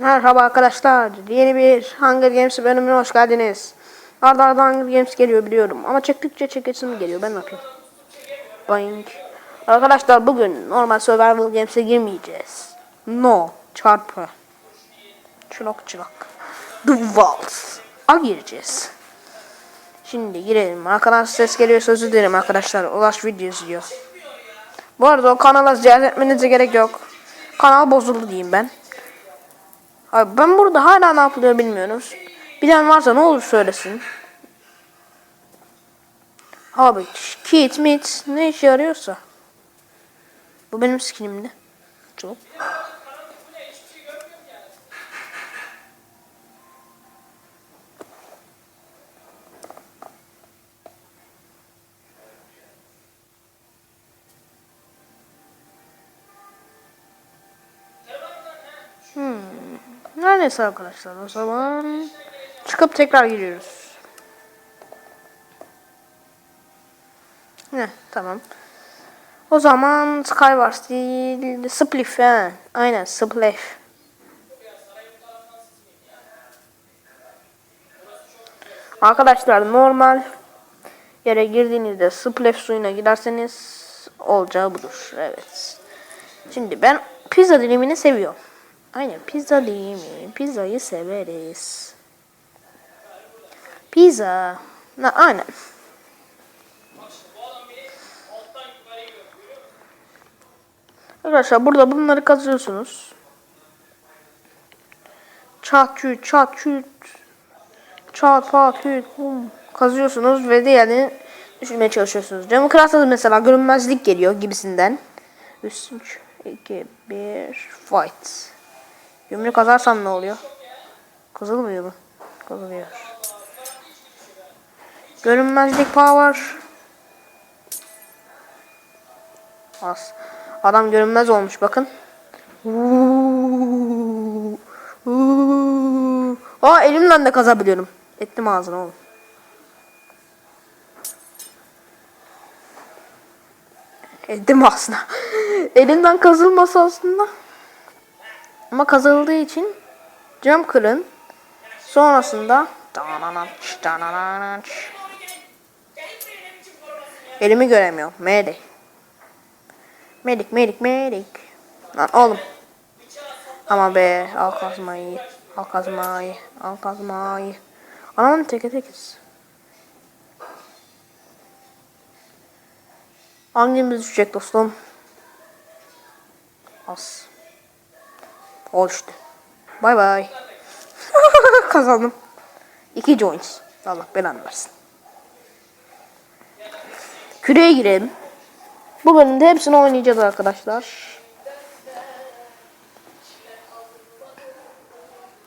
Merhaba arkadaşlar. Yeni bir Hunger Games bölümüne hoş geldiniz. Arda arda Hunger Games geliyor biliyorum. Ama çektikçe çekesim geliyor. Ben ne yapayım? Boing. Arkadaşlar bugün normal Survival Games'e girmeyeceğiz. No. Çarpı. Çılak çılak. The Walls. A gireceğiz. Şimdi girelim. Arkadan ses geliyor sözü dilerim arkadaşlar. Ulaş video izliyor. Bu arada o kanala ziyaret etmenize gerek yok. Kanal bozuldu diyeyim ben. Abi ben burada hala ne yapılıyor bilmiyoruz. Bilen varsa ne olur söylesin. Abi kit mit ne işe yarıyorsa. Bu benim skinimdi. Çok. Her neyse arkadaşlar o zaman çıkıp tekrar giriyoruz. Heh, tamam. O zaman Skywars değil, Spliff he. Aynen Spliff. Arkadaşlar normal yere girdiğinizde Spliff suyuna giderseniz olacağı budur. Evet. Şimdi ben pizza dilimini seviyorum. Aynen pizza dilimi. Pizzayı severiz. Pizza. Na, aynen. Arkadaşlar burada bunları kazıyorsunuz. Çat çüt çat çüt. Çat pat çüt. hum. Kazıyorsunuz ve diğerini düşürmeye çalışıyorsunuz. Camı kırarsanız mesela görünmezlik geliyor gibisinden. 3, 2, 1, fight. Yumruk kazarsan ne oluyor? Kazılmıyor mu? Kazılıyor. Görünmezlik power. Az. Adam görünmez olmuş bakın. Uuu. Aa elimden de kazabiliyorum. Ettim ağzına oğlum. Ettim ağzına. Elimden kazılması aslında. Ama kazıldığı için cam kırın. Sonrasında Elimi göremiyorum. Medik. Medik, medik, medik. Lan oğlum. Ama be al kazmayı. Al kazmayı. Al kazmayı. Anam teke tekiz. Hangimiz düşecek dostum? Az. Oluştu. Bay bay. Kazandım. İki joints. Allah belanı versin. Küreye girelim. Bu bölümde hepsini oynayacağız arkadaşlar.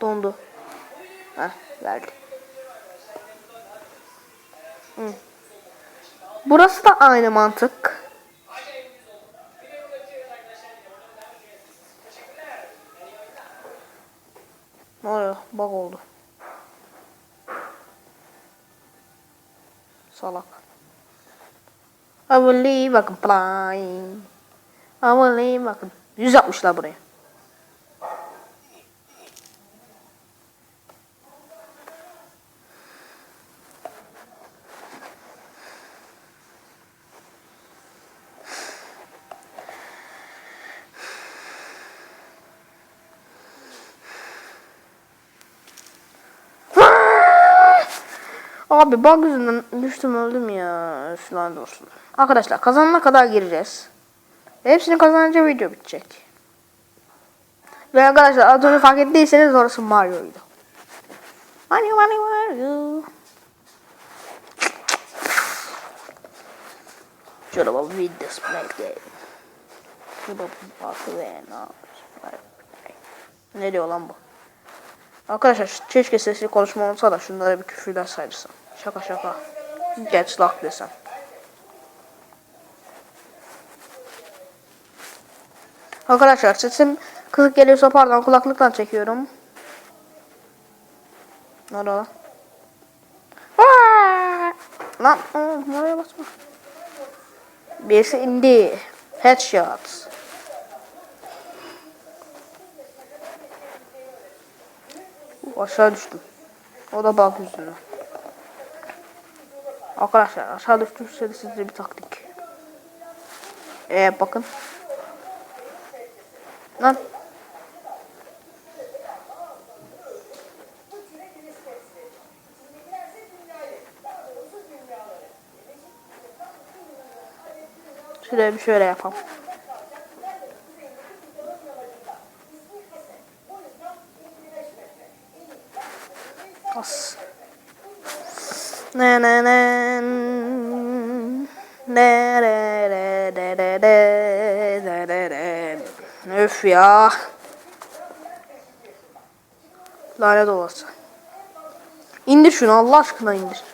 Dondu. Heh, verdi. Hı. Burası da aynı mantık. Oluyor? Bug oldu. Salak. I will leave bakın flying. I will leave bakın. 160'lar buraya. Abi bug yüzünden düştüm öldüm ya. Falan olsun. Arkadaşlar kazanana kadar gireceğiz. Hepsini kazanınca video bitecek. Ve arkadaşlar az önce fark ettiyseniz orası Mario'ydu. Mario Mario Mario. Şöyle bak bir display game. Şurada bakı ve ne diyor lan bu? Arkadaşlar keşke sesli konuşma olsa da şunlara bir küfürler saydırsam. Şaka şaka. Get luck desem. Arkadaşlar sesim kısık geliyorsa pardon kulaklıktan çekiyorum. Ne oldu lan? Lan oraya basma. Birisi indi. Headshot. Aşağı düştüm. O da bak yüzünden. Arkadaşlar aşağı düştüm size size bir taktik. Ee bakın. Lan. Şöyle bir şöyle yapalım. As. Ne ne ne ne ne ne ne ne ne ne ne Öf ya. Lanet olası. İndir şunu Allah aşkına indir.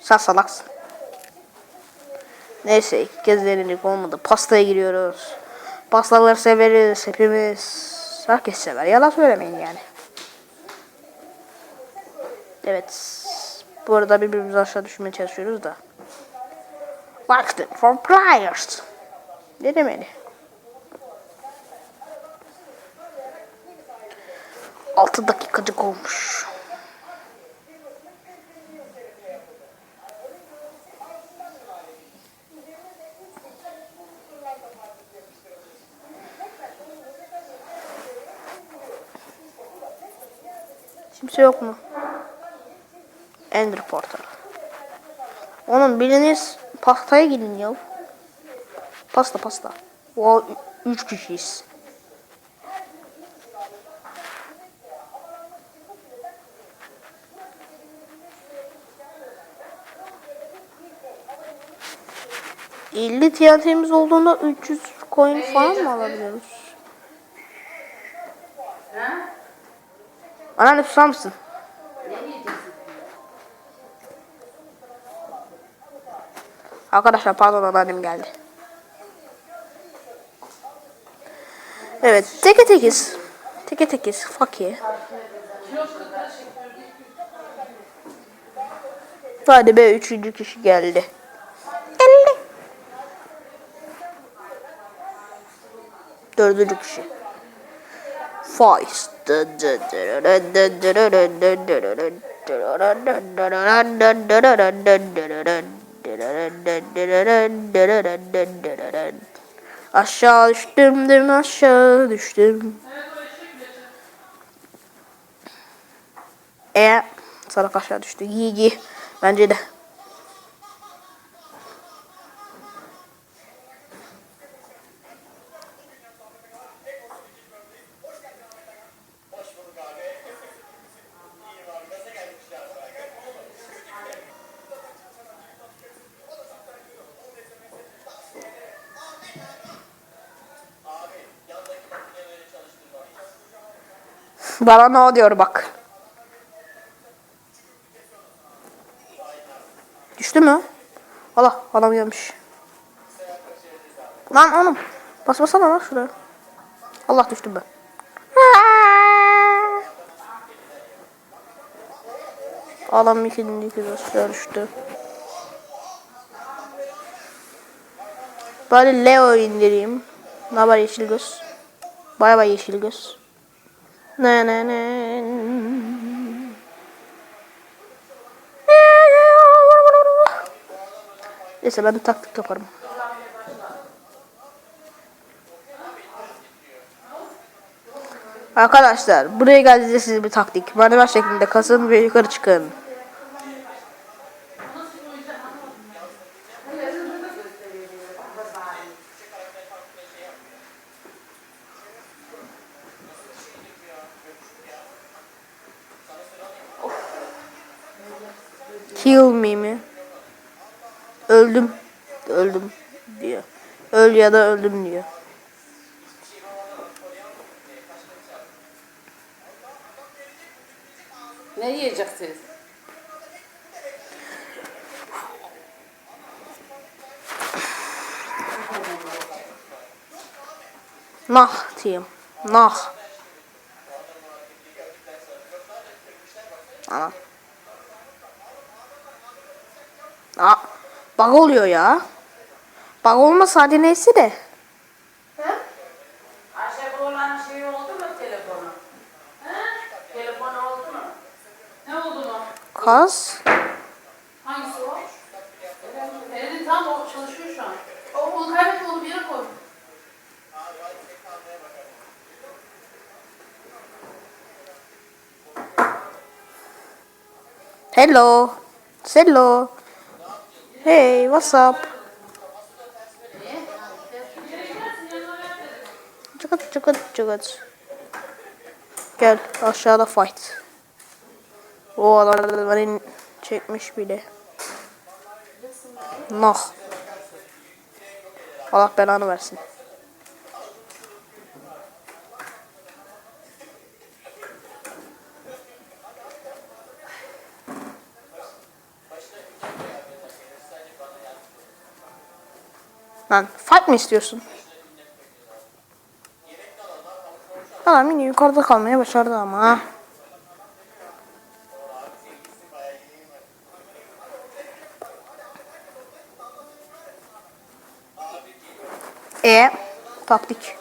Sen salaksın. Neyse ilk kez denedik olmadı. Pastaya giriyoruz. Pastaları severiz hepimiz. Herkes sever. Yalan söylemeyin yani. Evet. Bu arada birbirimizi aşağı düşmeye çalışıyoruz da. Watch for players. Ne demeli? Altı dakikacık olmuş. Kimse yok mu? Ender Portal. Onun biriniz pastaya gidin ya. Pasta pasta. O üç kişiyiz. ...50 TNT'miz olduğunda 300 coin falan mı alabiliyoruz? Anneanne susar mısın? Arkadaşlar pardon anneannem geldi. Evet teke tekiz. Teke tekiz. Fuck yeah. Hadi be üçüncü kişi geldi. Geldi. Dördüncü kişi. Faiz. Aşağı düştüm, dün aşağı düştüm. E, salak aşağı düştü. Giy giy. Bence de. Bana ne o diyor bak. Düştü mü? Allah adam gelmiş. Lan oğlum. Basmasana lan şuraya. Allah düştüm ben. Adam ikinci kez aşağı düştü. Bari Leo indireyim. Ne haber yeşil göz? Bay bay yeşil göz. Ne ne ne. Neyse ben de taktik yaparım. Arkadaşlar buraya geldiğinizde size bir taktik. Manuel şeklinde kasın ve yukarı çıkın. Öldüm. Öldüm diyor. Öl ya da öldüm diyor. Ne yiyeceksiniz? Nah diyeyim. Nah. Ana. Bug oluyor ya. Bug olmasa hadi neyse de. He? Ayşe bu olan şey oldu mu telefonu? He? Telefonu oldu mu? Ne oldu mu? Kaz. Hangisi o? Elini tam o çalışıyor şu an. O kolu kaybetme onu bir yere koy. Hello. Hello. Hey, what's up? Çıkıt çıkıt çıkıt. Gel aşağıda fight. O adam beni çekmiş bile. Nah. Allah belanı versin. Lan fight mı istiyorsun? Adam yine yukarıda kalmaya başardı ama. E taktik.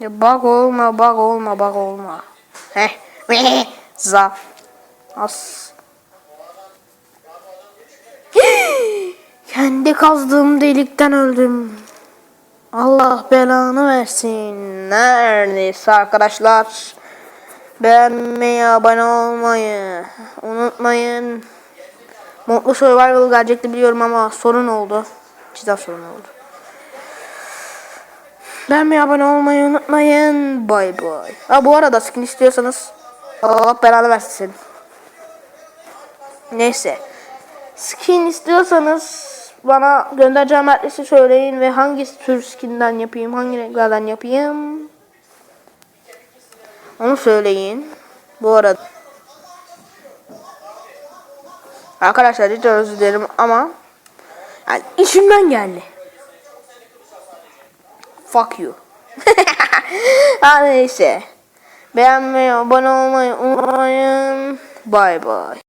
Ya bug olma, bug olma, bug olma. Heh. Za. As. Kendi kazdığım delikten öldüm. Allah belanı versin. Neredeyse arkadaşlar. Beğenmeyi, abone olmayı unutmayın. Mutlu Survival gelecekti biliyorum ama sorun oldu. Cidden sorun oldu. Beğenmeyi, abone olmayı unutmayın. Bay bay. Ha bu arada skin istiyorsanız Allah belanı versin. Neyse. Skin istiyorsanız bana göndereceğim adresi söyleyin ve hangi tür skinden yapayım, hangi renklerden yapayım. Onu söyleyin. Bu arada Arkadaşlar cidden özür dilerim ama yani içimden geldi. Fuck you. neyse. Beğenmeyi, abone olmayı unutmayın. Bye bye.